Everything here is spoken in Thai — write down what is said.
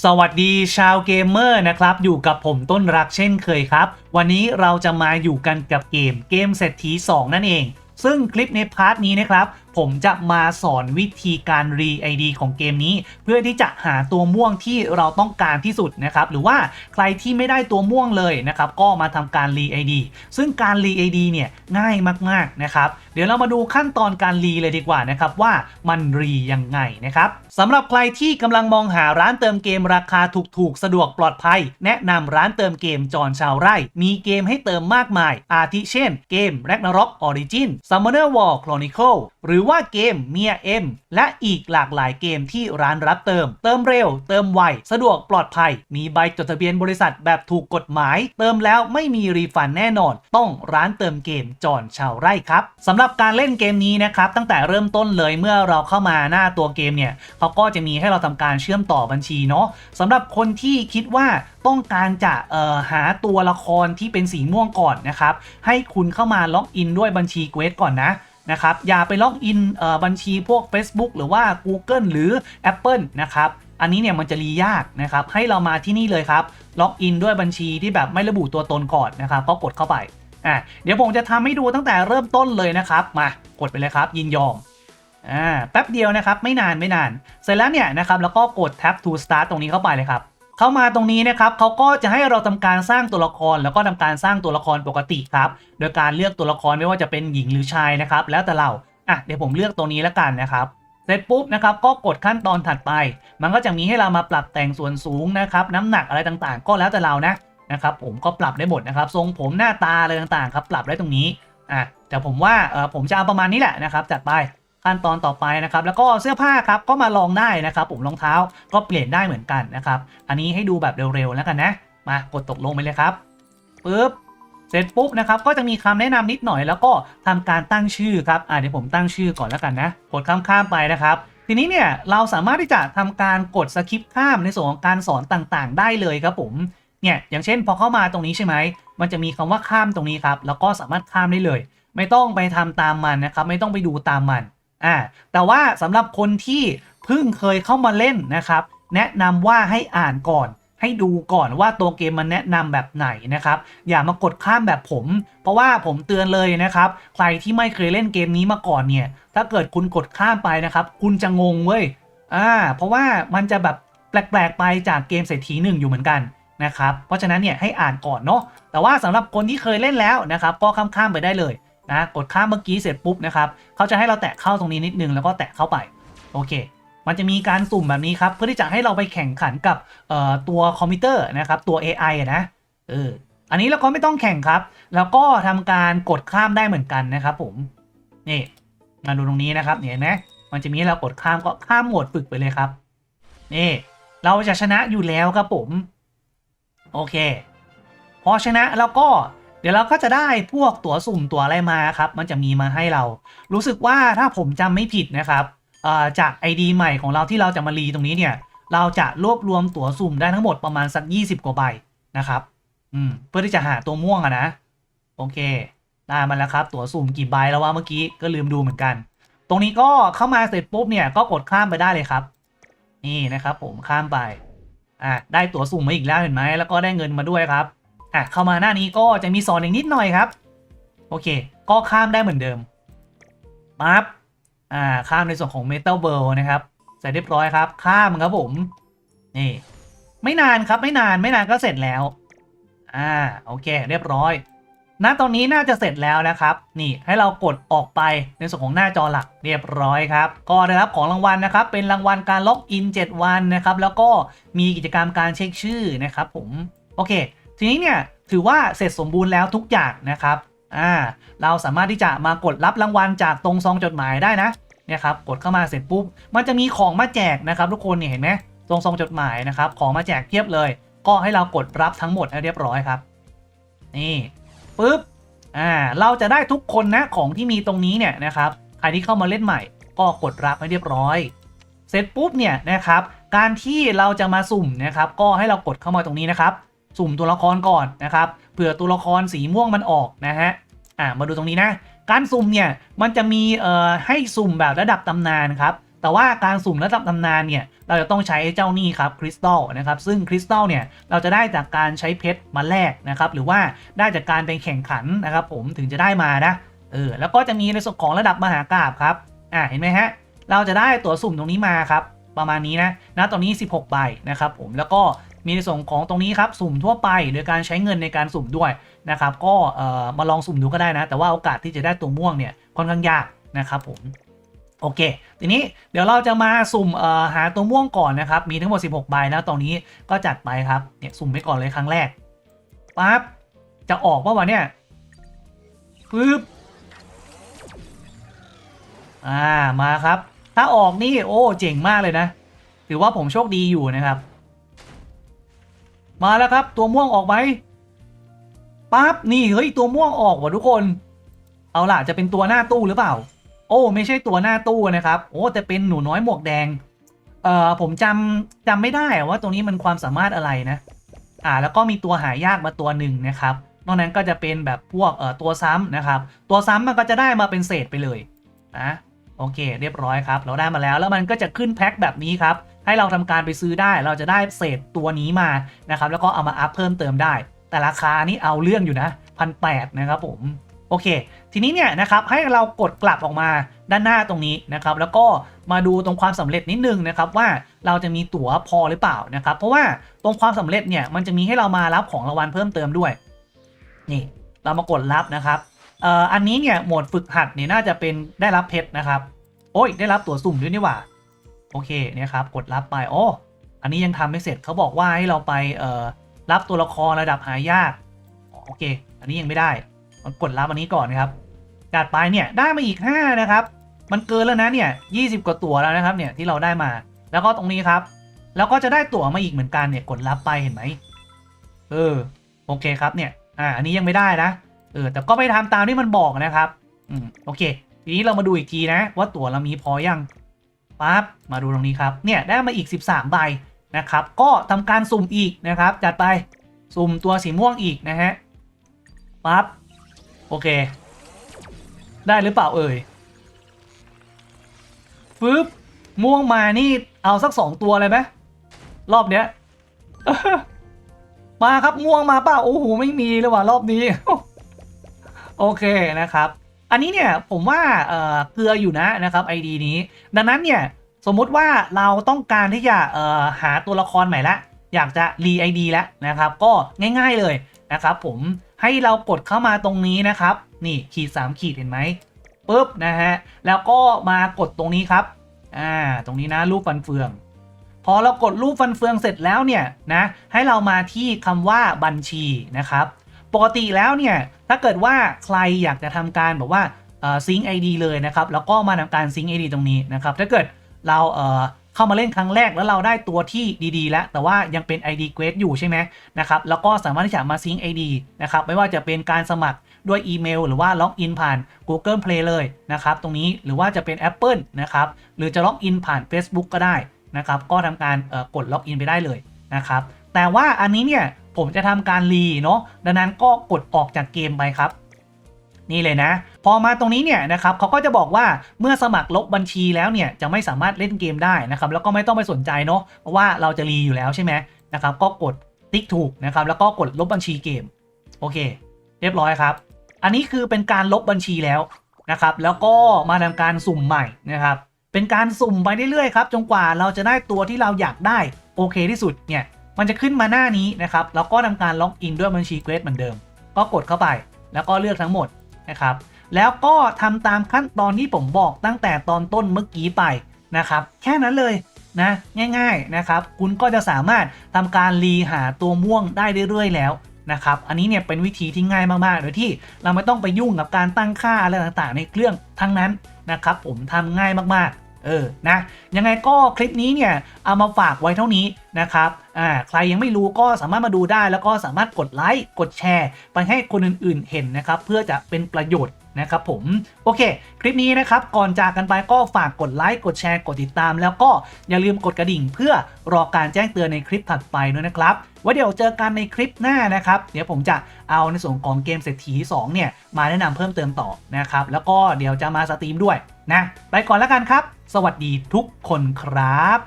สวัสดีชาวเกมเมอร์นะครับ อยู่กับผมต้นรักเช่นเคยครับ วันนี้เราจะมาอยู่กันกับเกมเกมเศรษฐี 2 นั่นเอง ซึ่งคลิปในพาร์ทนี้นะครับ ผมจะมาสอนวิธีการรี ID ของเกมนี้ เพื่อที่จะหาตัวม่วงที่เราต้องการที่สุดนะครับ หรือว่าใครที่ไม่ได้ตัวม่วงเลยนะครับ ก็มาทำการรี ID ซึ่งการรี ID เนี่ยง่ายมากๆนะครับ เดี๋ยวเรามาดูขั้นตอนการรีเลยดีกว่านะครับว่ามันรียังไงนะครับสำหรับใครที่กำลังมองหาร้านเติมเกมราคาถูกๆ สะดวกปลอดภัย แนะนำร้านเติมเกมจอนชาวไร่ มีเกมให้เติมมากมาย อาทิเช่น เกม Ragnarok Origin Summoner War Chronicle หรือว่าเกม Mia M และอีกหลากหลายเกมที่ร้านรับเติม เติมเร็ว เติมไว สะดวกปลอดภัย มีใบจดทะเบียนบริษัทแบบถูกกฎหมาย เติมแล้วไม่มีรีฟันแน่นอน ต้องร้านเติมเกมจอนชาวไร่ครับสำหรับการเล่นเกมนี้นะครับตั้งแต่เริ่มต้นเลยเมื่อเราเข้ามาหน้าตัวเกมเนี่ยเขาก็จะมีให้เราทำการเชื่อมต่อบัญชีเนาะสำหรับคนที่คิดว่าต้องการจะเอ่อหาตัวละครที่เป็นสีม่วงก่อนนะครับให้คุณเข้ามาล็อกอินด้วยบัญชีเกวสก่อนนะ นะครับอย่าไปล็อกอินบัญชีพวก Facebook หรือว่า Google หรือ Apple นะครับอันนี้เนี่ยมันจะรียากนะครับให้เรามาที่นี่เลยครับล็อกอินด้วยบัญชีที่แบบไม่ระบุตัวตนก่อนนะครับก็กดเข้าไปอะเดี๋ยวผมจะทำให้ดูตั้งแต่เริ่มต้นเลยนะครับมากดไปเลยครับ ยินยอมอ่าแป๊บเดียวนะครับไม่นานไม่นาน เสร็จแล้วเนี่ยนะครับแล้วก็กด tab to start ตรงนี้เข้าไปเลยครับ เข้ามาตรงนี้นะครับเขาก็จะให้เราทำการสร้างตัวละคร แล้วก็ทำการสร้างตัวละครปกติครับ โดยการเลือกตัวละครไม่ว่าจะเป็นหญิงหรือชายนะครับ แล้วแต่เราอะเดี๋ยวผมเลือกตัวนี้แล้วกันนะครับเสร็จปุ๊บนะครับก็กดขั้นตอนถัดไป มันก็จะมีให้เรามาปรับแต่งส่วนสูงนะครับน้ำหนักอะไรต่างๆ ก็แล้วแต่เรานะนะครับผมก็ปรับได้หมดนะครับ ทรงผมหน้าตาอะไรต่างๆครับปรับได้ตรงนี้อะแต่ผมว่าเออผมจะเอาประมาณนี้แหละนะครับจัดไป ขั้นตอนต่อไปนะครับแล้วก็เสื้อผ้าครับก็มาลองได้นะครับผมรองเท้าก็เปลี่ยนได้เหมือนกันนะครับอันนี้ให้ดูแบบเร็วๆแล้วกันนะ มากดตกลงไปเลยครับปึ๊บเสร็จปุ๊บนะครับก็จะมีคำแนะนำนิดหน่อย แล้วก็ทำการตั้งชื่อครับอ่าเดี๋ยวผมตั้งชื่อก่อนแล้วกันนะกดข้ามๆไปนะครับทีนี้เนี่ยเราสามารถที่จะทำการกดสคิปข้ามในส่วนของการสอนต่างๆ ได้เลยครับผมเนี่ยอย่างเช่นพอเข้ามาตรงนี้ใช่ไหมมันจะมีคำว่าข้ามตรงนี้ครับแล้วก็สามารถข้ามได้เลย ไม่ต้องไปทำตามมันนะครับไม่ต้องไปดูตามมัน อ่าแต่ว่าสำหรับคนที่เพิ่งเคยเข้ามาเล่นนะครับ แนะนำว่าให้อ่านก่อน ให้ดูก่อนว่าตัวเกมมันแนะนำแบบไหนนะครับ อย่ามากดข้ามแบบผม เพราะว่าผมเตือนเลยนะครับ ใครที่ไม่เคยเล่นเกมนี้มาก่อนเนี่ย ถ้าเกิดคุณกดข้ามไปนะครับ คุณจะงงเว้ยอ่าเพราะว่ามันจะแบบแปลกๆไปจากเกมเศรษฐีหนึ่งอยู่เหมือนกันนะครับ เพราะฉะนั้นเนี่ยให้อ่านก่อนเนาะ แต่ว่าสำหรับคนที่เคยเล่นแล้วนะครับ ก็ข้ามๆไปได้เลย นะกดข้ามเมื่อกี้เสร็จปุ๊บนะครับเขาจะให้เราแตะเข้าตรงนี้นิดนึงแล้วก็แตะเข้าไปโอเค มันจะมีการสุ่มแบบนี้ครับเพื่อที่จะให้เราไปแข่งขันกับตัวคอมพิวเตอร์นะครับตัว AI อะนะเอออันนี้เราก็ไม่ต้องแข่งครับ แล้วก็ทำการกดข้ามได้เหมือนกันนะครับ ผมนี่มาดูตรงนี้นะครับเห็นไหมมันจะมีให้เรากดข้ามก็ข้ามโหมดฝึกไปเลยครับนี่เราจะชนะอยู่แล้วครับผม โอเค พอชนะแล้วก็ เดี๋ยวเราก็จะได้พวกตั๋วสุ่มตั๋วอะไรมาครับ มันจะมีมาให้เรา รู้สึกว่าถ้าผมจำไม่ผิดนะครับเอ่อจาก ID ใหม่ของเราที่เราจะมารีตรงนี้เนี่ย เราจะรวบรวมตั๋วสุ่มได้ทั้งหมดประมาณสัก 20 กว่าใบนะครับอืมเพื่อที่จะหาตัวม่วงอะนะ โอเค ได้มาแล้วครับตั๋วสุ่มกี่ใบแล้วว่าเมื่อกี้ก็ลืมดูเหมือนกัน ตรงนี้ก็เข้ามาเสร็จปุ๊บเนี่ยก็กดข้ามไปได้เลยครับ นี่นะครับ ผมข้ามไปอะได้ตั๋วสุ่มมาอีกแล้วเห็นไหมแล้วก็ได้เงินมาด้วยครับ อะเข้ามาหน้านี้ก็จะมีสอนอีกนิดหน่อยครับ โอเค ก็ข้ามได้เหมือนเดิมปั๊บอ่าข้ามในส่วนของ Metal World นะครับเสร็จเรียบร้อยครับ ข้ามครับผมนี่ไม่นานครับไม่นานไม่นานก็เสร็จแล้วอ่าโอเค เรียบร้อยณตอนนี้น่าจะเสร็จแล้วนะครับ นี่ให้เรากดออกไปในส่วนของหน้าจอหลักเรียบร้อยครับ ก็ได้รับของรางวัลนะครับ เป็นรางวัลการล็อกอิน 7 วันนะครับ แล้วก็มีกิจกรรมการเช็คชื่อนะครับผม โอเค ทีนี้เนี่ยถือว่าเสร็จสมบูรณ์แล้วทุกอย่างนะครับอ่าเราสามารถที่จะมากดรับรางวัลจากตรงซองจดหมายได้นะเนี่ยครับกดเข้ามาเสร็จปุ๊บมันจะมีของมาแจกนะครับ ทุกคนเนี่ยเห็นไหมตรงซองจดหมายนะครับ ของมาแจกเพียบเลย ก็ให้เรากดรับทั้งหมดให้เรียบร้อยครับ นี่ปุ๊บอ่าเราจะได้ทุกคนนะของที่มีตรงนี้เนี่ยนะครับใครที่เข้ามาเล่นใหม่ ก็กดรับให้เรียบร้อย เสร็จปุ๊บเนี่ยนะครับการที่เราจะมาสุ่มนะครับ ก็ให้เรากดเข้ามาตรงนี้นะครับ สุ่มตัวละครก่อนนะครับเผื่อตัวละครสีม่วงมันออกนะฮะอ่ามาดูตรงนี้นะ การสุ่มเนี่ยมันจะมีเอ่อให้สุ่มแบบระดับตำนานครับแต่ว่าการสุ่มระดับตำนานเนี่ยเราจะต้องใช้เจ้านี่ครับคริสตัลนะครับซึ่งคริสตัลเนี่ยเราจะได้จากการใช้เพชรมาแลกนะครับหรือว่าได้จากการไปแข่งขันนะครับผมถึงจะได้มานะเออแล้วก็จะมีในส่วนของระดับมหากราบครับอ่าเห็นไหมฮะเราจะได้ตั๋วสุ่มตรงนี้มาครับประมาณนี้นะนะตอนนี้ 16 ใบนะครับผมแล้วก็ มีในส่วนของตรงนี้ครับสุ่มทั่วไปโดยการใช้เงินในการสุ่มด้วยนะครับก็มาลองสุ่มดูก็ได้นะ แต่ว่าโอกาสที่จะได้ตัวม่วงเนี่ยค่อนข้างยากนะครับผมโอเค ทีนี้เดี๋ยวเราจะมาสุ่มหาตัวม่วงก่อนนะครับ มีทั้งหมด 16 ใบนะตรงนี้ก็จัดไปครับเนี่ยสุ่มไปก่อนเลยครั้งแรกปั๊บจะออกป่าวะเนี่ยปึ๊บอ่ามาครับ ถ้าออกนี่โอ้เจ๋งมากเลยนะ ถือว่าผมโชคดีอยู่นะครับ มาแล้วครับ ตัวม่วงออกไหมปั๊บนี่เฮ้ยตัวม่วงออกว่ะทุกคน เอาล่ะจะเป็นตัวหน้าตู้หรือเปล่า โอ้ ไม่ใช่ตัวหน้าตู้นะครับ โอ้แต่เป็นหนูน้อยหมวกแดง เอ่อผมจำจำไม่ได้ว่าตรงนี้มันความสามารถอะไรนะ อ่าแล้วก็มีตัวหายากมาตัวหนึ่งนะครับ นอกนั้นก็จะเป็นแบบพวกเอ่อตัวซ้ำนะครับ ตัวซ้ำมันก็จะได้มาเป็นเศษไปเลยนะโอเค เรียบร้อยครับ เราได้มาแล้วแล้วมันก็จะขึ้นแพ็คแบบนี้ครับ ให้เราทำการไปซื้อได้ เราจะได้เศษตัวนี้มานะครับ แล้วก็เอามาอัพเพิ่มเติมได้ แต่ราคานี่เอาเรื่องอยู่นะพันแนะครับผมโอเค ทีนี้เนี่ยนะครับให้เรากดกลับออกมาด้านหน้าตรงนี้นะครับ แล้วก็มาดูตรงความสำเร็จนิดนึงนะครับว่าเราจะมีตั๋วพอหรือเปล่านะครับ เพราะว่าตรงความสำเร็จเนี่ยมันจะมีให้เรามารับของรางวัลเพิ่มเติมด้วย นี่เรามากดรับนะครับเอ่ออันนี้เนี่ยโหมดฝึกหัดเนี่ยน่าจะเป็นได้รับเพชรนะครับ โอ้ยได้รับตั๋วสุ่มด้วยนี่หว่า โอเคเนี่ยครับ กดรับไป โอ้ อันนี้ยังทำไม่เสร็จเขาบอกว่าให้เราไปเอ่อรับตัวละครระดับหายาก โอเค อันนี้ยังไม่ได้ มันกดรับอันนี้ก่อนนะครับจัดไปเนี่ยได้มาอีก 5 นะครับ มันเกินแล้วนะเนี่ย20กว่าตั๋วแล้วนะครับเนี่ยที่เราได้มา แล้วก็ตรงนี้ครับ แล้วก็จะได้ตั๋วมาอีกเหมือนกันเนี่ยกดรับไปเห็นไหมเออโอเคครับเนี่ยอ่าอันนี้ยังไม่ได้นะเออแต่ก็ไปทำตามที่มันบอกนะครับอืมโอเค ทีนี้เรามาดูอีกทีนะ ว่าตั๋วเรามีพอยัง ปั๊บมาดูตรงนี้ครับ เนี่ยได้มาอีก 13 ใบนะครับ ก็ทำการสุ่มอีกนะครับ จัดไปสุ่มตัวสีม่วงอีกนะฮะปั๊บโอเค ได้หรือเปล่าเอ่ยฟึบม่วงมานี่เอาสักสองตัวเลยไหมรอบเนี้ยมาครับม่วงมาเปล่าโอ้โหไม่มีเลยว่ะรอบนี้ โอเคนะครับ อันนี้เนี่ยผมว่าเออเกลืออยู่นะนะครับ ID นี้ ดังนั้นเนี่ยสมมุติว่าเราต้องการที่จะเออหาตัวละครใหม่ละอยากจะรี ID แล้วนะครับ ก็ง่ายๆเลยนะครับ ผมให้เรากดเข้ามาตรงนี้นะครับ นี่ขีด 3 ขีดเห็นไหมปุ๊บนะฮะแล้วก็มากดตรงนี้ครับอ่าตรงนี้นะรูปฟันเฟือง พอเรากดรูปฟันเฟืองเสร็จแล้วเนี่ยนะให้เรามาที่คำว่าบัญชีนะครับ ปกติแล้วเนี่ยถ้าเกิดว่าใครอยากจะทำการแบบว่าซิงค์ไอดีเลยนะครับแล้วก็มาทำการซิงค์ไอดีตรงนี้นะครับถ้าเกิดเราเเข้ามาเล่นครั้งแรกแล้วเราได้ตัวที่ดีๆ แล้ว แต่ว่ายังเป็น ID q u e s t อยู่ใช่ไหมนะครับแล้วก็สามารถที่จะมาซิงค์ ID นะครับไม่ว่าจะเป็นการสมัครด้วยอีเมล หรือว่าล็อกอินผ่าน Google Play เลยนะครับตรงนี้หรือว่าจะเป็น Apple นะครับหรือจะล็อกอินผ่าน Facebook ก็ได้นะครับก็ทำการกดล็อกอินไปได้เลยนะครับแต่ว่าอันนี้เนี่ย ผมจะทำการรีเนาะดังนั้นก็กดออกจากเกมไปครับ นี่เลยนะ พอมาตรงนี้เนี่ยนะครับเขาก็จะบอกว่าเมื่อสมัครลบบัญชีแล้วเนี่ยจะไม่สามารถเล่นเกมได้นะครับ แล้วก็ไม่ต้องไปสนใจเนาะเพราะว่าเราจะรีอยู่แล้วใช่ไหมนะครับ ก็กดติ๊กถูกนะครับ แล้วก็กดลบบัญชีเกมโอเค เรียบร้อยครับ อันนี้คือเป็นการลบบัญชีแล้วนะครับ แล้วก็มาทำการสุ่มใหม่นะครับเป็นการสุ่มไปเรื่อยๆครับจนกว่าเราจะได้ตัวที่เราอยากได้โอเคที่สุดเนี่ย มันจะขึ้นมาหน้านี้นะครับ แล้วก็ทำการล็อกอินด้วยบัญชีเกรดเหมือนเดิม ก็กดเข้าไป แล้วก็เลือกทั้งหมดนะครับ แล้วก็ทำตามขั้นตอนที่ผมบอกตั้งแต่ตอนต้นเมื่อกี้ไปนะครับ แค่นั้นเลยนะง่ายๆนะครับ คุณก็จะสามารถทำการรีหาตัวม่วงได้เรื่อยๆแล้วนะครับ อันนี้เนี่ยเป็นวิธีที่ง่ายมากๆ โดยที่เราไม่ต้องไปยุ่งกับการตั้งค่าอะไรต่างๆ ในเครื่องทั้งนั้นนะครับ ผมทำง่ายมากๆ เออนะยังไงก็คลิปนี้เนี่ยเอามาฝากไว้เท่านี้นะครับอ่าใครยังไม่รู้ก็สามารถมาดูได้ แล้วก็สามารถกดไลค์กดแชร์ ไปให้คนอื่นๆเห็นนะครับ เพื่อจะเป็นประโยชน์นะครับผมโอเค คลิปนี้นะครับ ก่อนจากกันไปก็ฝากกดไลค์กดแชร์กดติดตาม แล้วก็อย่าลืมกดกระดิ่ง เพื่อรอการแจ้งเตือนในคลิปถัดไปด้วยนะครับไว้เดี๋ยวเจอกันในคลิปหน้านะครับ เดี๋ยวผมจะเอาในส่วนของเกมเศรษฐี2เนี่ยมาแนะนำเพิ่มเติมต่อนะครับแล้วก็เดี๋ยวจะมาสตรีมด้วยนะไปก่อนแล้วกันครับ สวัสดีทุกคนครับ